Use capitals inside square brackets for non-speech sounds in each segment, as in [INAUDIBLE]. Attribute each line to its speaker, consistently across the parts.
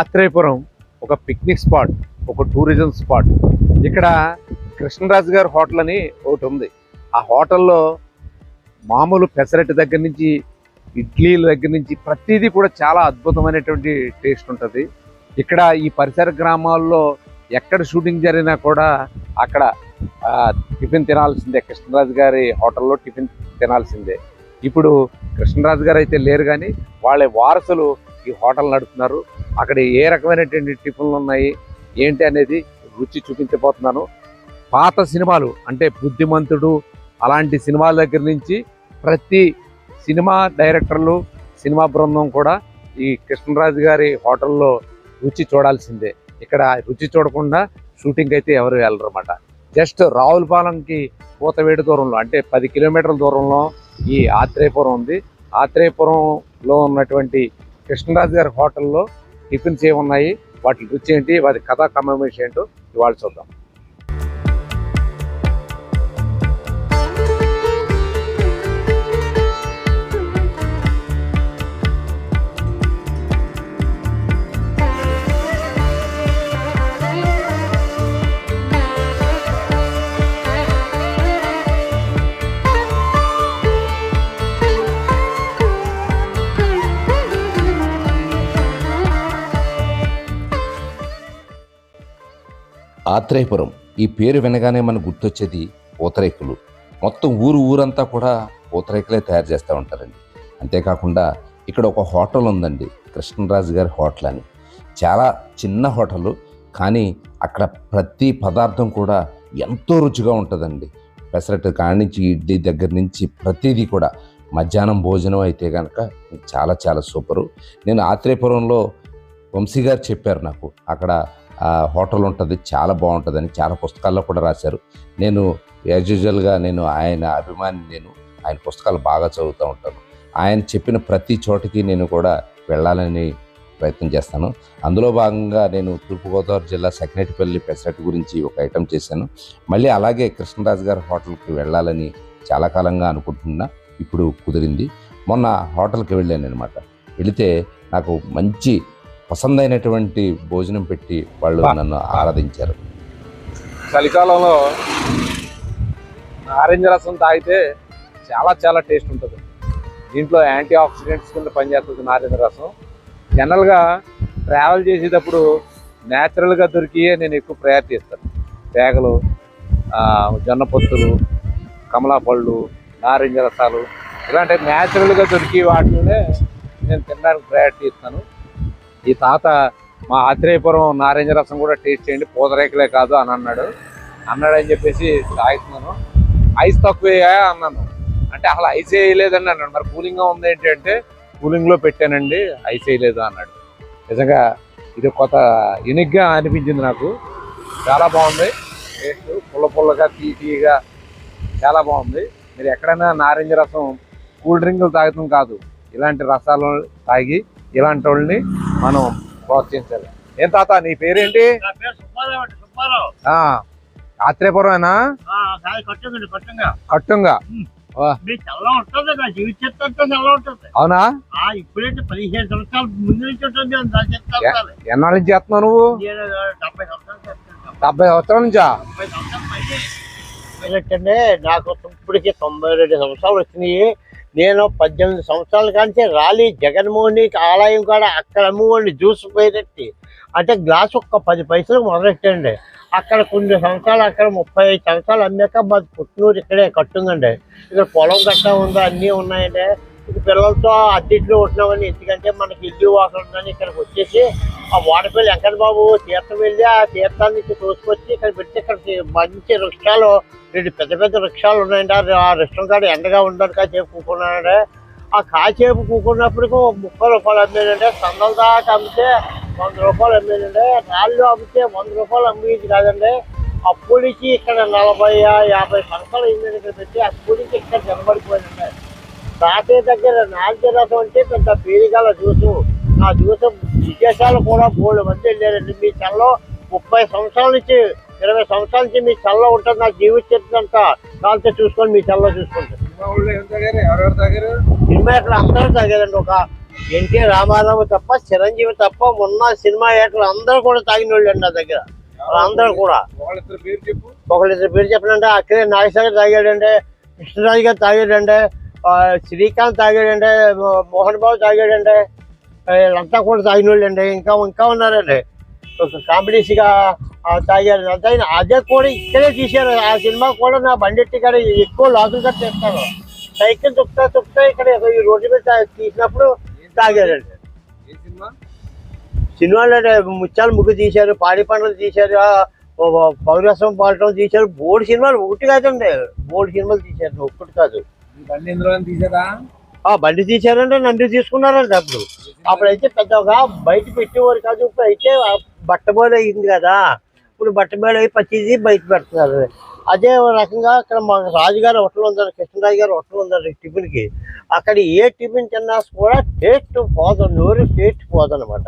Speaker 1: ఆత్రేయపురం ఒక picnic spot ఒక tourism spot ఇక్కడ కృష్ణరాజు గారి హోటల్ అని ఒకటి ఉంది. ఆ హోటల్లో మామూలు పెసరట్టు దగ్గర నుంచి ఇడ్లీల దగ్గర నుంచి ప్రతిదీ కూడా చాలా అద్భుతమైనటువంటి టేస్ట్ ఉంటుంది. ఇక్కడ ఈ పరిసర గ్రామాల్లో ఎక్కడ షూటింగ్ జరిగినా కూడా అక్కడ టిఫిన్ తినాల్సిందే. కృష్ణరాజు గారి హోటల్లో టిఫిన్ తినాల్సిందే. ఇప్పుడు కృష్ణరాజు గారు అయితే లేరు కానీ వాళ్ళ వారసులు ఈ హోటల్ నడుపుతున్నారు. అక్కడ ఏ రకమైనటువంటి టిఫిన్లు ఉన్నాయి ఏంటి అనేది రుచి చూపించబోతున్నాను. పాత సినిమాలు అంటే బుద్ధిమంతుడు అలాంటి సినిమాల దగ్గర నుంచి ప్రతి సినిమా డైరెక్టర్లు సినిమా బృందం కూడా ఈ కృష్ణరాజు గారి హోటల్లో రుచి చూడాల్సిందే. ఇక్కడ రుచి చూడకుండా షూటింగ్ అయితే ఎవరు వెళ్ళరన్నమాట. జస్ట్ రావులపాలెంకి పూతవేడి దూరంలో అంటే పది కిలోమీటర్ల దూరంలో ఈ ఆత్రేయపురం ఉంది. ఆత్రేయపురంలో ఉన్నటువంటి కృష్ణరాజు గారి హోటల్లో టిఫిన్స్ ఏమున్నాయి వాటి రుచి ఏంటి వాటి కథా కమేషన్ ఏంటో ఇవాళ చూద్దాం.
Speaker 2: ఆత్రేయపురం. ఈ పేరు వినగానే మనకు గుర్తొచ్చేది పూతరేకులు. మొత్తం ఊరు ఊరంతా కూడా పూతరేకులే తయారు చేస్తూ ఉంటారండి. అంతేకాకుండా ఇక్కడ ఒక హోటల్ ఉందండి కృష్ణరాజు గారి హోటల్ అని. చాలా చిన్న హోటల్ కానీ అక్కడ ప్రతి పదార్థం కూడా ఎంతో రుచిగా ఉంటుందండి. పెసరట్టు కాడి నుంచి ఇడ్లీ దగ్గర నుంచి ప్రతిదీ కూడా. మధ్యాహ్నం భోజనం అయితే కనుక చాలా చాలా సూపరు. నేను ఆత్రేయపురంలో వంశీ గారు చెప్పారు నాకు అక్కడ హోటల్ ఉంటుంది చాలా బాగుంటుందని చాలా పుస్తకాల్లో కూడా రాశారు. నేను యాజ్ యూజువల్గా నేను ఆయన అభిమాని నేను ఆయన పుస్తకాలు బాగా చదువుతూ ఉంటాను. ఆయన చెప్పిన ప్రతి చోటికి నేను కూడా వెళ్ళాలని ప్రయత్నం చేస్తాను. అందులో భాగంగా నేను తూర్పుగోదావరి జిల్లా సకినేటిపల్లి పెసరట్టు గురించి ఒక ఐటెం చేశాను. మళ్ళీ అలాగే కృష్ణరాజు గారి హోటల్కి వెళ్ళాలని చాలా కాలంగా అనుకుంటున్నా ఇప్పుడు కుదిరింది. మొన్న హోటల్కి వెళ్ళాను అనమాట వెళితే నాకు మంచి పసందైనటువంటి భోజనం పెట్టి వాళ్ళు. నన్ను ఆరాధించారు.
Speaker 1: చలికాలంలో నారింజ రసం తాగితే చాలా చాలా టేస్ట్ ఉంటుంది. దీంట్లో యాంటీ ఆక్సిడెంట్స్ కింద పనిచేస్తుంది నారింజ రసం. జనరల్గా ట్రావెల్ చేసేటప్పుడు న్యాచురల్గా దొరికి నేను ఎక్కువ ప్రయారిటీ ఇస్తాను తేగలు జొన్న పొత్తులు కమలా పళ్ళు నారింజ రసాలు. ఇలాంటి న్యాచురల్గా దొరికి వాటినే నేను తినడానికి ప్రయారిటీ ఇస్తాను ఈ తాత మా ఆత్రేయపురం నారింజ రసం కూడా టేస్ట్ చేయండి. పూతరేకలే కాదు అని అన్నాడు. అన్నాడు అని చెప్పేసి తాగుతున్నాను. ఐస్ తక్కువ అన్నాను. అంటే అసలు ఐస్ వేయలేదని అన్నాడు. మరి కూలింగ్గా ఉంది ఏంటి అంటే కూలింగ్లో పెట్టానండి ఐస్ వేయలేదు అన్నాడు. నిజంగా ఇది కొత్త యునిక్గా అనిపించింది నాకు. చాలా బాగుంది. టేస్ట్ పుల్ల పుల్లగా తీ తీయగా చాలా బాగుంది. మీరు ఎక్కడైనా నారింజ రసం కూల్ డ్రింకులు తాగుతాం కాదు. ఇలాంటి రసాలు తాగి ఇలాంటి వాళ్ళని మనం ప్రోత్సహించాలి ఏం తాత నీ పేరేంటి
Speaker 3: నా పేరు సుబ్బారావు అండి సుబ్బారావు
Speaker 1: ఆ ఆత్రేయపురమేనా
Speaker 3: కొట్టంగా
Speaker 1: అవునా
Speaker 3: ఆ ఇప్పుడైతే పదిహేను సంవత్సరాల ముందు నుంచి ఉంటుంది
Speaker 1: ఎన్నాళ్ళ నుంచి చేస్తున్నావు నువ్వు
Speaker 3: డెబ్బై సంవత్సరాలు
Speaker 1: నుంచా
Speaker 3: నాకు ఇప్పటికి తొంభై రెండు సంవత్సరాలు వచ్చినాయి నేను పద్దెనిమిది సంవత్సరాల కాంచి రాలి జగన్మోహన్ ఆలయం కూడా అక్కడ అమ్ముకోండి జ్యూస్ పోయేటట్టి. అంటే గ్లాస్ ఒక్క పది పైసలు మొదలెట్టండి అక్కడ కొన్ని సంవత్సరాలు అక్కడ ముప్పై ఐదు సంవత్సరాలు అమ్మాక మాది పుట్టినూరు ఇక్కడే కట్టుందండి. ఇక్కడ పొలం గట్ట ఉందో అన్నీ ఉన్నాయండి. పిల్లలతో అద్దెట్లో ఉంటున్నామని ఎందుకంటే మనకి ఇల్లు వాసన ఉందని ఇక్కడికి వచ్చేసి ఆ వాడపల్లి వెంకట బాబు తీర్థం వెళ్ళి ఆ తీర్థాన్ని తోసుకొచ్చి ఇక్కడ పెడితే ఇక్కడ మంచి వృక్షాలు రెండు పెద్ద పెద్ద వృక్షాలు ఉన్నాయండి ఆ- ఆ వృక్షం కాడ ఎండగా ఉండడానికి కాసేపు కూకున్నాడు ఆ కాసేపు కూకున్నప్పుడు ముప్పై రూపాయలు అమ్మేదంటే. సందల దాకా అమ్మితే వంద రూపాయలు అమ్మేదండి రాళ్ళు అమ్మితే వంద రూపాయలు అమ్మేది కాదండి. అప్పుడు నుంచి ఇక్కడ నలభై యాభై సంవత్సరాలు అయిందని ఇక్కడ పెట్టి అప్పుడు నుంచి ఇక్కడ నిలబడిపోయిందండి తాతయ్య దగ్గర నాలుగు రథం అంటే పెద్ద పేరుగల జ్యూసు. ఆ జ్యూసు విదేశాలు కూడా మూడు మంది వెళ్ళారండి. మీ చల్లో ముప్పై సంవత్సరాల నుంచి ఇరవై సంవత్సరాల నుంచి మీ చల్ల ఉంటుంది. నా జీవిత చరిత్ర అంతా కాల్తో చూసుకొని మీ చల్ల చూసుకుంటారు సినిమా ఇక్కడ అందరూ తాగేదండి ఒక ఎన్టీ రామారావు తప్ప చిరంజీవి తప్ప మొన్న సినిమా యాక్టర్లు అందరూ కూడా తాగిన వాళ్ళు అండి నా దగ్గర. అందరూ కూడా. ఒకళ్ళిద్దరు పేరు చెప్పనంటే అక్కడే నాగేశ్వర తాగాడంటే కృష్ణరాజు గారు తాగాడంటే ఆ, శ్రీకాంత్ తాగాడండి మోహన్ బాబు తాగాడండి వీళ్ళంతా కూడా తాగిన వాళ్ళు అండి ఇంకా ఇంకా ఉన్నారండి. ఒక కాంబినేషన్గా తాగారు. అంతా అదే కూడా ఇక్కడే తీశారు. ఆ సినిమా కూడా నా బండెట్టి కాడ ఎక్కువ లాసులు కట్ చెప్తాను సైకిల్ తుక్తా తుక్తా ఇక్కడ ఈ రోడ్డు మీద తీసినప్పుడు తాగారండి.
Speaker 1: సినిమా
Speaker 3: సినిమాలో అంటే ముత్యాల ముగ్గు తీశారు పాడి పంటలు తీశారు పౌరసం పాడటం తీశారు. బోర్డు సినిమాలు ఒకటి కాదండి. బోర్డు సినిమాలు తీశారు. ఒక్కటి కాదు.
Speaker 1: బండి ఇందులో తీసేదా?
Speaker 3: ఆ బండి తీశారంటే నంది తీసుకున్నారండి అప్పుడు. అప్పుడైతే పెద్దగా బయట పెట్టేవారు కాదు ఇప్పుడు అయితే బట్టబోలు అయింది కదా. ఇప్పుడు బట్టబోలు అయి పచ్చిది బయట పెడుతున్నారు. అదే రకంగా ఇక్కడ మా రాజుగారు హోటల్ ఉందండి కృష్ణరాజు గారు హోటల్ ఉందండి టిఫిన్కి. అక్కడ ఏ టిఫిన్ తిన్నా కూడా టేస్ట్ పోదు నోరు టేస్ట్ పోదన్నమాట.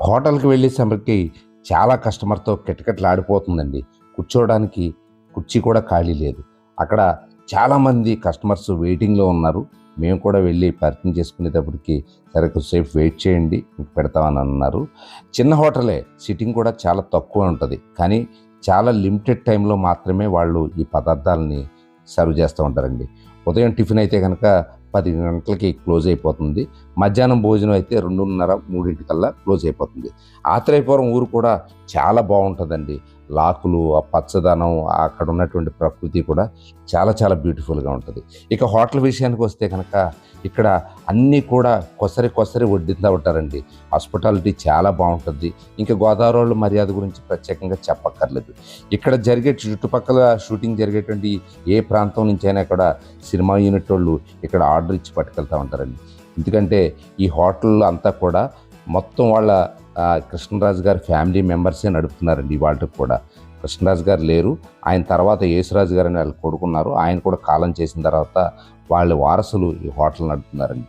Speaker 2: హోటల్కి వెళ్ళేసరికి చాలా కస్టమర్తో కిటకిటలాడిపోతుందండి. కూర్చోవడానికి కుర్చీ కూడా ఖాళీ లేదు. అక్కడ చాలామంది కస్టమర్స్ వెయిటింగ్లో ఉన్నారు. మేము కూడా వెళ్ళి పార్కింగ్ చేసుకునేటప్పటికి సరే కొద్దిసేపు వెయిట్ చేయండి మీకు పెడతామని అన్నారు. చిన్న హోటలే సిట్టింగ్ కూడా చాలా తక్కువ ఉంటుంది. కానీ చాలా లిమిటెడ్ టైంలో మాత్రమే వాళ్ళు ఈ పదార్థాలని సర్వ్ చేస్తూ ఉంటారండి. ఉదయం టిఫిన్ అయితే కనుక పది గంటలకి క్లోజ్ అయిపోతుంది. మధ్యాహ్నం భోజనం అయితే రెండున్నర మూడింటికల్లా క్లోజ్ అయిపోతుంది. ఆత్రేయపురం ఊరు కూడా చాలా బాగుంటుందండి. లాకులు ఆ పచ్చదనం అక్కడ ఉన్నటువంటి ప్రకృతి కూడా చాలా చాలా బ్యూటిఫుల్గా ఉంటుంది. ఇక హోటల్ విషయానికి వస్తే కనుక ఇక్కడ అన్నీ కూడా కొసరి కొసరి వడ్డిందా ఉంటారండి. హాస్పిటాలిటీ చాలా బాగుంటుంది. ఇంకా గోదావరి వాళ్ళ మర్యాద గురించి ప్రత్యేకంగా చెప్పక్కర్లేదు. ఇక్కడ జరిగే చుట్టుపక్కల షూటింగ్ జరిగేటువంటి ఏ ప్రాంతం నుంచి అయినా కూడా సినిమా యూనిట్ వాళ్ళు ఇక్కడ ఆర్డర్ ఇచ్చి పట్టుకెళ్తూ ఉంటారండి. ఎందుకంటే ఈ హోటల్ అంతా కూడా మొత్తం వాళ్ళ కృష్ణరాజు గారి ఫ్యామిలీ మెంబర్సే నడుపుతున్నారండి వాళ్ళకి కూడా. కృష్ణరాజు గారు లేరు. ఆయన తర్వాత యేసురాజు గారు అని వాళ్ళు కొడుకున్నారు. ఆయన కూడా కాలం చేసిన తర్వాత వాళ్ళ వారసులు ఈ హోటల్ నడుపుతున్నారండి.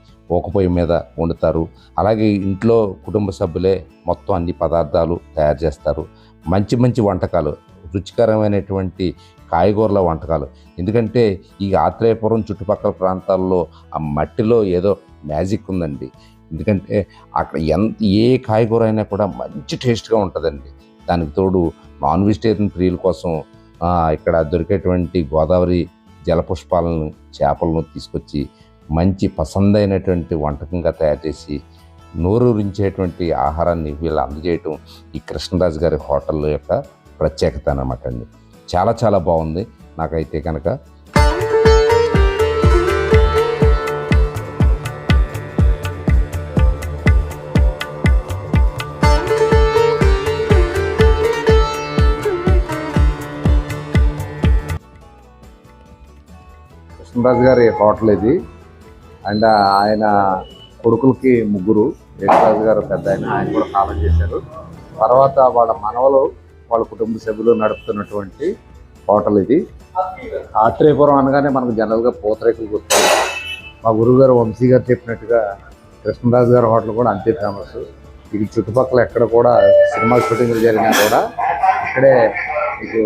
Speaker 2: పొయ్యి మీద వండుతారు. అలాగే ఇంట్లో కుటుంబ సభ్యులే మొత్తం అన్ని పదార్థాలు తయారు చేస్తారు. మంచి మంచి వంటకాలు రుచికరమైనటువంటి కాయగూరల వంటకాలు. ఎందుకంటే ఈ ఆత్రేయపురం చుట్టుపక్కల ప్రాంతాల్లో ఆ మట్టిలో ఏదో మ్యాజిక్ ఉందండి. ఎందుకంటే అక్కడ ఎంత ఏ కాయగూర అయినా కూడా మంచి టేస్ట్గా ఉంటుందండి. దానికి తోడు నాన్ వెజిటేరియన్ ప్రియుల కోసం ఇక్కడ దొరికేటువంటి గోదావరి జలపుష్పాలను చేపలను తీసుకొచ్చి మంచి పసందైనటువంటి వంటకంగా తయారు చేసి నోరూరించేటువంటి ఆహారాన్ని వీళ్ళు అందజేయటం ఈ కృష్ణరాజు గారి హోటల్ యొక్క ప్రత్యేకత అనమాట అండి. చాలా చాలా బాగుంది. నాకైతే కనుక
Speaker 1: కృష్ణరాజు గారి హోటల్ ఇది. అండ్ ఆయన కొడుకులకి ముగ్గురు యేసురాజు గారు పెద్ద ఆయన ఆయన కూడా కాలం చేశారు. తర్వాత వాళ్ళ మనవలు వాళ్ళ కుటుంబ సభ్యులు నడుపుతున్నటువంటి హోటల్ ఇది. ఆత్రేయపురం అనగానే మనకు జనరల్గా పూతరేకులు గుర్తుంది మా గురువుగారు వంశీ గారు చెప్పినట్టుగా కృష్ణరాజు గారి హోటల్ కూడా అంతే ఫేమస్. ఇది చుట్టుపక్కల ఎక్కడ కూడా సినిమా షూటింగ్లు జరిగినా కూడా ఇక్కడే మీకు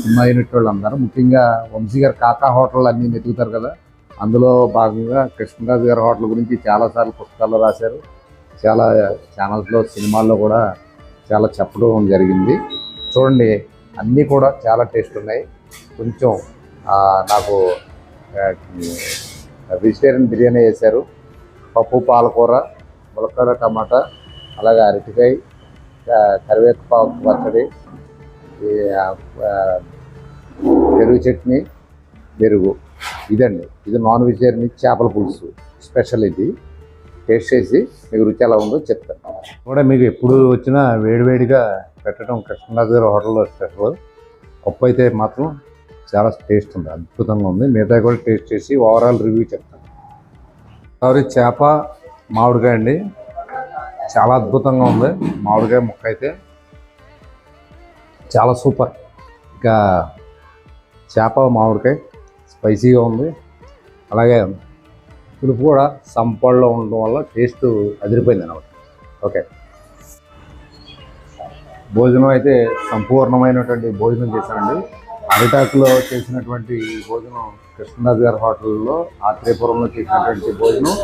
Speaker 1: సినిమా యూనిట్ వాళ్ళు అందరూ ముఖ్యంగా వంశీ గారు కాకా హోటల్ అన్నీ వెతుకుతారు కదా. అందులో భాగంగా కృష్ణరాజు గారి హోటల్ గురించి చాలాసార్లు పుస్తకాల్లో రాశారు. చాలా ఛానల్స్లో సినిమాల్లో కూడా చాలా చెప్పడం జరిగింది. చూడండి అన్నీ కూడా చాలా టేస్ట్ ఉన్నాయి. కొంచెం నాకు వెజిటేరియన్ బిర్యానీ వేశారు. పప్పు పాలకూర ములక్కాడ టమాటా అలాగే అరటికాయ కరివేపాకు పచ్చడి పెరుగు చట్నీ పెరుగు. ఇదండి. ఇది నాన్ వెజిటేరియన్ చేపల పులుసు. స్పెషల్ ఇది. టేస్ట్ చేసి మీకు రుచి ఎలా ఉందో చెప్తాను. కూడా మీకు ఎప్పుడు వచ్చినా వేడివేడిగా పెట్టడం కృష్ణరాజు గారి హోటల్లో స్పెషల్. పప్పు అయితే మాత్రం చాలా టేస్ట్ ఉంది. అద్భుతంగా ఉంది. మిగతా కూడా టేస్ట్ చేసి ఓవరాల్ రివ్యూ చెప్తాను. సారీ చేప మామిడికాయ అండి. చాలా అద్భుతంగా ఉంది. మామిడికాయ ముక్క అయితే చాలా సూపర్. ఇంకా చేప మామిడికాయ స్పైసీగా ఉంది. అలాగే పులుపు కూడా సంపల్లో ఉండడం వల్ల టేస్ట్ అదిరిపోయింది అనమాట ఓకే. భోజనం అయితే సంపూర్ణమైనటువంటి భోజనం చేశానండి. అరిటాకులో చేసినటువంటి భోజనం కృష్ణదాస్ గారి హోటల్లో ఆత్రేయపురంలో చేసినటువంటి భోజనం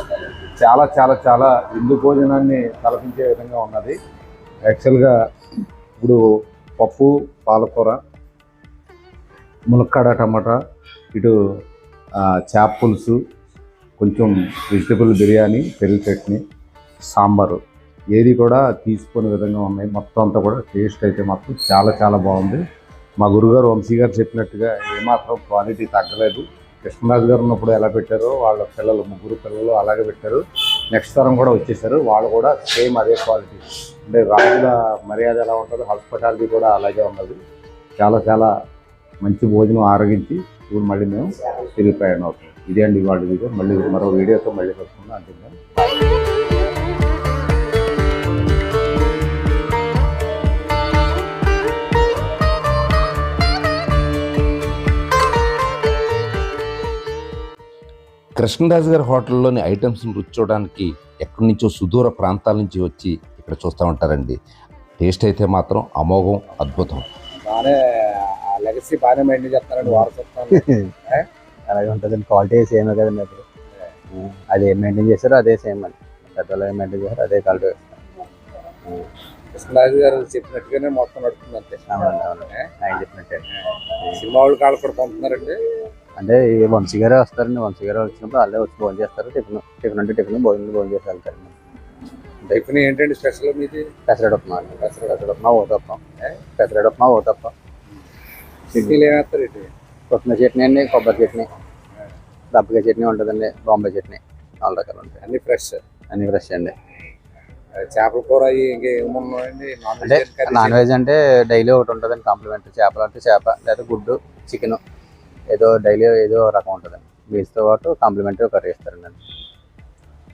Speaker 1: చాలా చాలా చాలా విందు భోజనాన్ని తలపించే విధంగా ఉన్నది. యాక్చువల్గా ఇప్పుడు పప్పు పాలకూర ములక్కాడ టమాటా ఇటు చేప పులుసు కొంచెం వెజిటబుల్ బిర్యానీ పెరుగు చట్నీ సాంబారు. ఏది కూడా తీసుకునే విధంగా ఉన్నాయి. మొత్తం అంతా కూడా టేస్ట్ అయితే మాత్రం చాలా చాలా బాగుంది. మా గురుగారు వంశీ గారు చెప్పినట్టుగా ఏమాత్రం క్వాలిటీ తగ్గలేదు. కృష్ణరాజు గారు ఉన్నప్పుడు ఎలా పెట్టారో వాళ్ళ పిల్లలు ముగ్గురు పిల్లలు అలాగే పెట్టారు. నెక్స్ట్ తరం కూడా వచ్చేసారు. వాళ్ళు కూడా సేమ్ అదే క్వాలిటీ. అంటే రాజుల మర్యాద ఎలా ఉంటుందో హాస్పిటాలిటీ కూడా అలాగే ఉన్నది. చాలా చాలా మంచి భోజనం ఆరగించి ఇప్పుడు మళ్ళీ మేము తిరిగి ప్రయాణం అవుతాం ఇదే అండి ఇవాళ వీడియో. మళ్ళీ మరో వీడియోతో మళ్ళీ కలుసుకుందాం. అంటే
Speaker 2: కృష్ణరాజు గారి హోటల్లోని ఐటమ్స్ని రుచి చూడడానికి ఎక్కడి నుంచో సుదూర ప్రాంతాల నుంచి వచ్చి ఇక్కడ చూస్తూ ఉంటారండి. టేస్ట్ అయితే మాత్రం అమోఘం అద్భుతం.
Speaker 1: బాగానే లెగసీ బాగానే మెయింటైన్ చేస్తారండి వారసత్వాన్ని. [LAUGHS]
Speaker 4: అలాగే ఉంటుందండి క్వాలిటీ సేమ్ కదండి ఇప్పుడు అది ఏం మెయింటైన్ చేస్తారో అదే సేమ్ అండి. పెద్దలు ఏం మెయింటైన్ చేస్తారో అదే క్వాలిటీ.
Speaker 1: కృష్ణరాజు గారు చెప్పినట్టుగానే మొత్తం నడుస్తుంది అంతే.
Speaker 4: ఆయన చెప్పినట్టే.
Speaker 1: సినిమా వాళ్ళు కాళ్ళు కూడా పంపుతున్నారండి.
Speaker 4: అంటే ఈ వంశీ గారే వస్తారండి. వంశీ గారు వచ్చినప్పుడు వాళ్ళే వచ్చి భోజనం చేస్తారు. టిఫిన్ టిఫిన్ అంటే టిఫిన్ భోజనం భోజనం చేసి వెళ్తారండి
Speaker 1: టిఫిన్ ఏంటండి స్పెషల్ మీది?
Speaker 4: పెసరడు ఉప్మా అండి. పెసరడు ఉప్మా ఓతప్పం పెసరడు ఉప్మా ఓతప్పం
Speaker 1: సిటీలు ఏమేస్తారు ఇటు?
Speaker 4: కొత్తిమీర చట్నీ అండి కొబ్బరి చట్నీ. దబ్బకాయ చట్నీ ఉంటుందండి బాంబే చట్నీ. నాలుగు రకాలు ఉంటాయి.
Speaker 1: అన్ని ఫ్రెష్?
Speaker 4: అన్ని ఫ్రెష్ అండి.
Speaker 1: చేపల కూర
Speaker 4: అంటే నాన్ వెజ్ అంటే డైలీ ఒకటి ఉంటుందండి కాంప్లిమెంటరీ. చేపలు అంటే చేప లేదా గుడ్డు చికెన్. ఏదో డైలీ ఏదో రకం ఉంటుందండి. మీల్స్తో పాటు కాంప్లిమెంటరీ కర్రీ ఇస్తారండి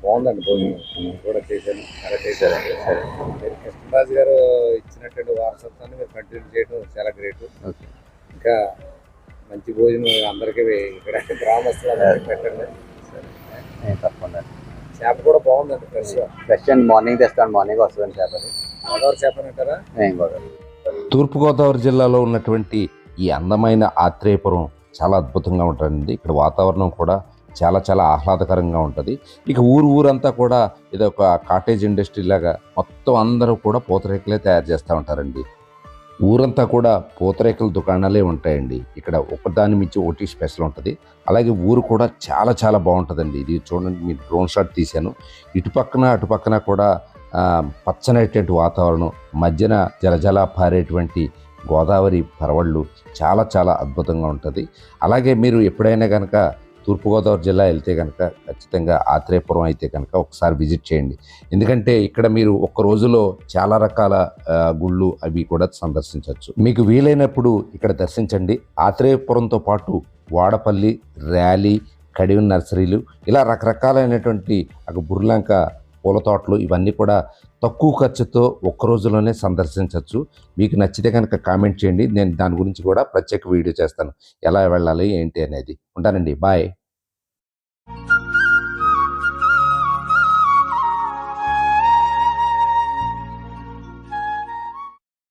Speaker 1: బాగుందండి భోజనం. కూడా చేశాను. చాలా చేశారండి మీరు కృష్ణరాజు గారు ఇచ్చినటువంటి వారసత్వాన్ని మీరు కంటిన్యూ చేయడం చాలా గ్రేట్.
Speaker 4: ఓకే.
Speaker 1: ఇంకా మంచి భోజనం అందరికీ ఇక్కడ గ్రామస్తులు అందరికీ పెట్టండి.
Speaker 4: నేను తప్పకుండా.
Speaker 1: చేప కూడా బాగుందండి ఫ్రెష్.
Speaker 4: ఫ్రెష్ అండి మార్నింగ్ తెస్తాను. మార్నింగ్ వస్తుందండి చేప
Speaker 1: గోదావరి చేపనంటారా
Speaker 4: నేను కూడా
Speaker 2: తూర్పుగోదావరి జిల్లాలో ఉన్నటువంటి ఈ అందమైన ఆత్రేయపురం చాలా అద్భుతంగా ఉంటుందండి. ఇక్కడ వాతావరణం కూడా చాలా చాలా ఆహ్లాదకరంగా ఉంటుంది. ఇక ఊరు ఊరంతా కూడా ఇది ఒక కాటేజ్ ఇండస్ట్రీ లాగా మొత్తం అందరూ కూడా పూతరేకులే తయారు చేస్తూ ఉంటారండి. ఊరంతా కూడా పూతరేకుల దుకాణాలే ఉంటాయండి. ఇక్కడ ఒకదాని మించి ఒకటి స్పెషల్ ఉంటుంది. అలాగే ఊరు కూడా చాలా చాలా బాగుంటుందండి. ఇది చూడండి మీ డ్రోన్ షాట్ తీశాను. ఇటు పక్కన అటు పక్కన కూడా పచ్చనటువంటి వాతావరణం మధ్యన జలజల పారేటువంటి గోదావరి పరవళ్ళు చాలా చాలా అద్భుతంగా ఉంటుంది. అలాగే మీరు ఎప్పుడైనా కనుక తూర్పుగోదావరి జిల్లా వెళ్తే కనుక ఖచ్చితంగా ఆత్రేయపురం అయితే కనుక ఒకసారి విజిట్ చేయండి. ఎందుకంటే ఇక్కడ మీరు ఒక్క రోజులో చాలా రకాల గుళ్ళు అవి కూడా సందర్శించవచ్చు. మీకు వీలైనప్పుడు ఇక్కడ దర్శించండి. ఆత్రేయపురంతో పాటు వాడపల్లి ర్యాలీ కడియం నర్సరీలు ఇలా రకరకాలైనటువంటి ఒక బుర్లంక పూల తోటలు ఇవన్నీ కూడా తక్కువ ఖర్చుతో ఒక్క రోజులోనే సందర్శించవచ్చు. మీకు నచ్చితే కనుక కామెంట్ చేయండి. నేను దాని గురించి కూడా ప్రత్యేక వీడియో చేస్తాను. ఎలా వెళ్ళాలి ఏంటి అనేది. ఉంటానండి. బాయ్.